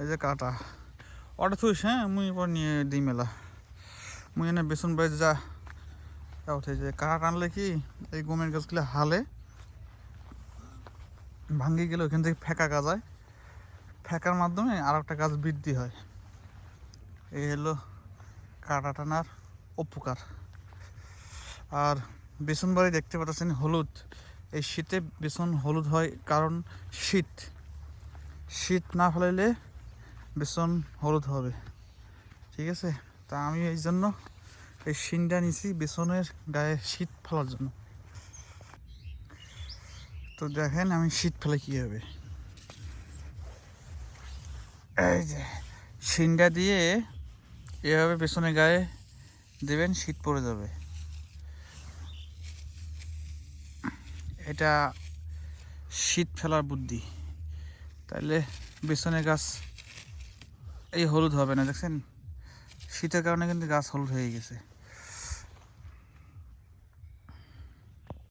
এই যে কাটা। অটো থুইস হ্যাঁ? মুই এবার নিয়ে দিই মেলা। মুই এনে বেসন বাড়িতে যা। উঠে যে কাটা টানলে কি, এই গমের গাছগুলো হালে, ভাঙ্গি গেলে ওখান থেকে ফেঁকা গাছ হয় ফেঁকার মাধ্যমে আর একটা গাছ বৃদ্ধি হয়। এই হলো কাটা টানার উপকার। আর বেসন বাড়ি দেখতে পাচ্ছেন হলুদ। এই শীতে বেসন হলুদ হয় কারণ শীত। শীত না ফেলাইলে বেসন হলুদ হবে। ঠিক আছে? তা আমি এই জন্য এই শিনটা নিছি বেসনের গায়ে শীত ফেলার জন্য। তো দেখেন আমি শীত ফেলে কী হবে। এই যে, শিনটা দিয়ে এভাবে বেসনের গায়ে দেবেন, শীত পড়ে যাবে। এটা শীত ফেলার বুদ্ধি। তাহলে বেসনের গাছ এই হলুদ হবে না দেখছেন? শীতের কারণে কিন্তু গাছ হলুদ হয়ে গেছে।